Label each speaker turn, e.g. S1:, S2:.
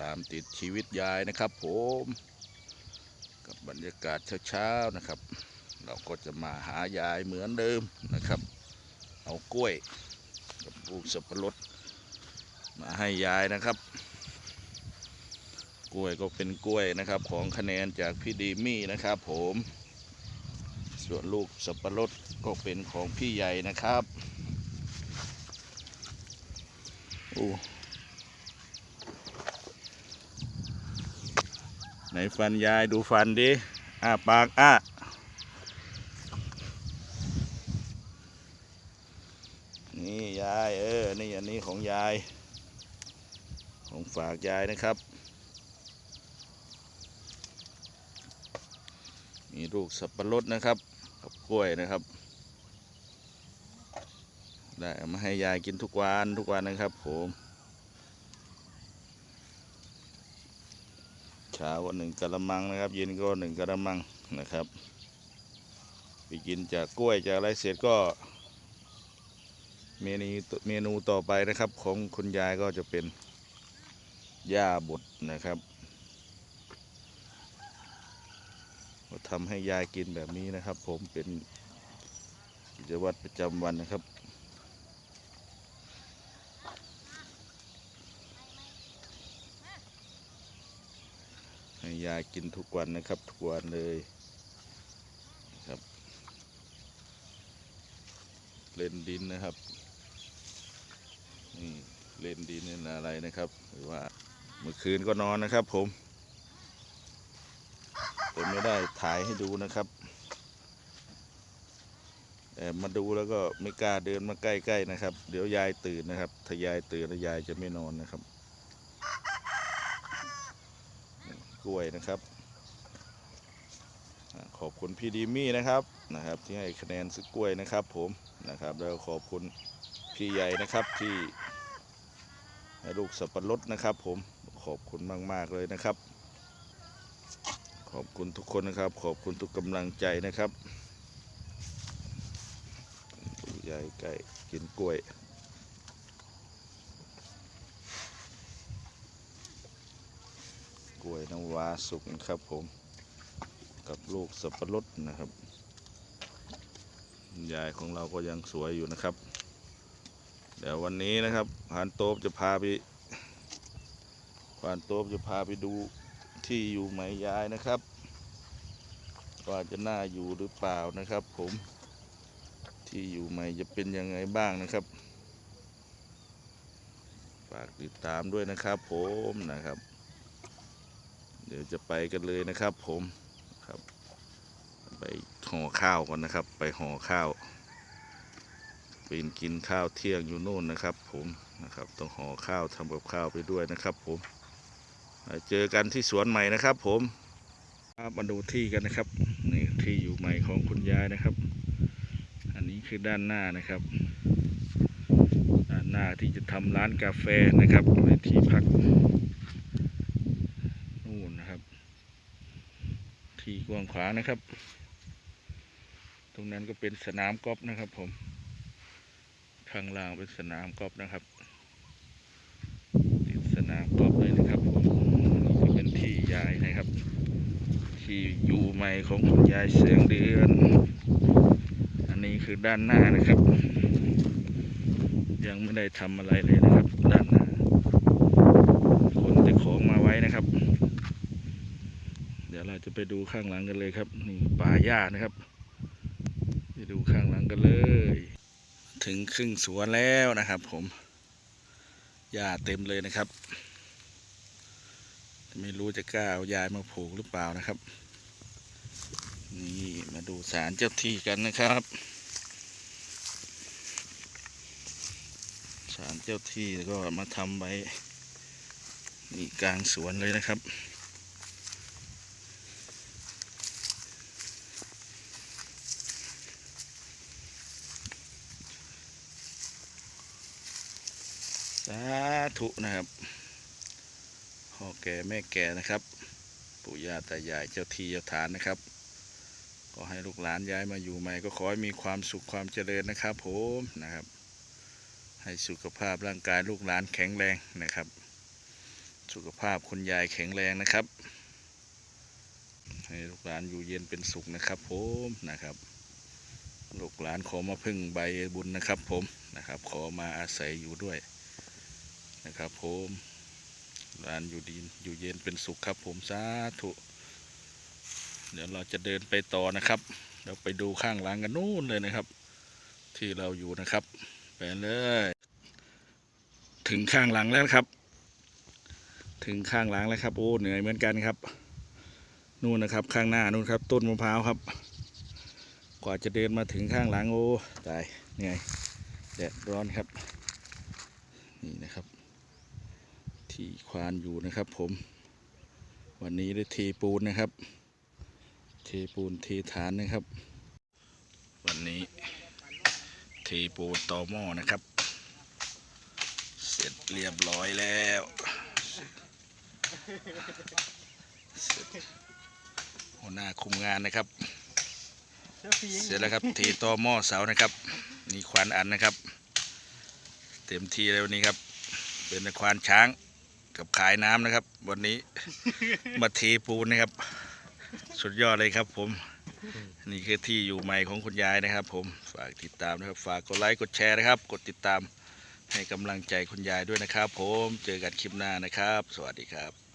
S1: ตามติดชีวิตยายนะครับผมกับบรรยากาศเช้าๆนะครับ เราก็จะมาหายายเหมือนเดิมนะครับ เอากล้วยกับลูกสับปะรดมาให้ยายนะครับ กล้วยก็เป็นกล้วยนะครับของคะแนนจากพี่ดีมี่นะครับ ผม ส่วนลูกสับปะรดก็เป็นของพี่ใหญ่นะครับโอ้ ไหนฟันยายดูฟันดิอ้าปากอ้านี่ยายเออ นี่อันนี้ของยาย ของฝากยายนะครับ มีลูกสับปะรดนะครับ กับกล้วยนะครับ ได้มาให้ยายกินทุกวันทุกวันนะครับผม ช้าวันหนึ่งกะละมังนะครับ เย็นก็หนึ่งกะละมังนะครับ ไปกินจากกล้วยจากอะไรเสร็จก็เมนูเมนูต่อไปนะครับของคุณยายก็จะเป็นหญ้าบดนะครับทำให้ยายกินแบบนี้นะครับ ผมเป็นกิจวัตรประจำวันนะครับ ยากินทุกวันนะครับ ทุกวันเลยครับ เล่นดินนะครับนี่เล่นดินนี่อะไรนะครับ หรือว่าเมื่อคืนก็นอนนะครับ ผมแต่ไม่ได้ถ่ายให้ดูนะครับแต่มาดูแล้วก็ไม่กล้าเดินมาใกล้ๆนะครับ เดี๋ยวยายตื่นนะครับ ถ้ายายตื่นแล้วยายจะไม่นอนนะครับ กล้วยนะครับ ขอบคุณพี่ดีมี่นะครับนะครับ ที่ให้คะแนนซื้อกล้วยนะครับ ผมนะครับ แล้วขอบคุณพี่ใหญ่นะครับที่ให้ลูกสับปะรดนะครับ ผมขอบคุณมาก ๆ เลยนะครับ ขอบคุณทุกคนนะครับ ขอบคุณทุกกำลังใจนะครับดูยายไก่กินกล้วย กล้วย น้ำว้าสุกนะครับผม กับลูกสับปะรดนะครับยายของเราก็ยังสวยอยู่นะครับ เดี๋ยววันนี้นะครับพานโต๊บจะพาไปพานโต๊บจะพาไปดูที่อยู่ไหมยายนะครับว่าจะน่าอยู่หรือเปล่านะครับ ผม ที่อยู่ใหม่จะเป็นยังไงบ้างนะครับฝากติดตามด้วยนะครับผมนะครับ เดี๋ยวจะไปกันเลยนะครับ ผมครับ ไปห่อข้าวก่อนนะครับ ไปห่อข้าวป็นกินข้าวเที่ยงอยู่โน่นนะครับ ผมนะครับ ต้องห่อข้าวทำกับข้าวไปด้วยนะครับ ผมเจอกันที่สวนใหม่นะครับ ผมมาดูที่กันนะครับนี่ที่อยู่ใหม่ของคุณยายนะครับ อันนี้คือด้านหน้านะครับด้านหน้าที่จะทำร้านกาแฟนะครับไว้ที่พักนู่นนะครับ ที่กว้างขวางนะครับ ตรงนั้นก็เป็นสนามกอล์ฟนะครับ ผม ข้างล่างเป็นสนามกอล์ฟนะครับ ติดสนามกอล์ฟเลยนะครับผมนี่ก็เป็นที่ยายนะครับ ที่อยู่ใหม่ของคุณยายเสียงเดือน อันนี้คือด้านหน้านะครับ ยังไม่ได้ทำอะไรเลยนะครับ ด้านหน้าคนแต่ของมาไว้นะครับ ดี๋ยวเราจะไปดูข้างหลังกันเลยครับ นี่ป่าหญ้านะครับ ไปดูข้างหลังกันเลย ถึงครึ่งสวนแล้วนะครับ ผมหญ้าเต็มเลยนะครับ ไม่รู้จะกล้าเอายายมาผูกหรือเปล่านะครับ นี่มาดูสารเจ้าที่กันนะครับสารเจ้าที่ก็มาทำไว้นี่กลางสวนเลยนะครับ สาธุนะครับพ่อแก่แม่แก่นะครับ ปู่ย่าตายายเจ้าที่เจ้าฐานนะครับขอให้ลูกหลานย้ายมาอยู่ใหม่ก็ขอให้มีความสุขความเจริญนะครับผมนะครับ ให้สุขภาพร่างกายลูกหลานแข็งแรงนะครับ สุขภาพคุณยายแข็งแรงนะครับ ให้ลูกหลานอยู่เย็นเป็นสุขนะครับผมนะครับลูกหลานขอมาพึ่งใบบุญนะครับผมนะครับ ขอมาอาศัยอยู่ด้วย นะครับผมหลานอยู่ดีอยู่เย็นเป็นสุขครับผมสาธุเดี๋ยวเราจะเดินไปต่อนะครับ เราไปดูข้างหลังกันนู่นเลยนะครับ ที่เราอยู่นะครับไปเลย ถึงข้างหลังแล้วครับ ถึงข้างหลังแล้วครับโอ้เหนื่อยเหมือนกันครับ นู่นนะครับข้างหน้านู่นครับ ต้นมะพร้าวครับ กว่าจะเดินมาถึงข้างหลังโอ้ตายเหนื่อยแดดร้อนครับ นี่นะครับ ที่ควานอยู่นะครับผมวันนี้ได้เทปูนนะครับ เทปูนเทฐานนะครับ วันนี้เทปูนต่อหม้อนะครับ เสร็จเรียบร้อยแล้ว หัวหน้าคุมงานนะครับ เสร็จแล้วครับเทต่อหม้อเสานะครับนี่ควานอันนะครับ เต็มที่เลยวันนี้ครับ เป็นควานช้าง กับขายน้ำนะครับ วันนี้ มาเทปูนนะครับ สุดยอดเลยครับ ผม นี่คือที่อยู่ใหม่ของคุณยายนะครับ ผมฝากติดตามนะครับ ฝากกดไลค์กดแชร์นะครับ กดติดตามให้กำลังใจคุณยายด้วยนะครับ ผมเจอกันคลิปหน้านะครับ สวัสดีครับ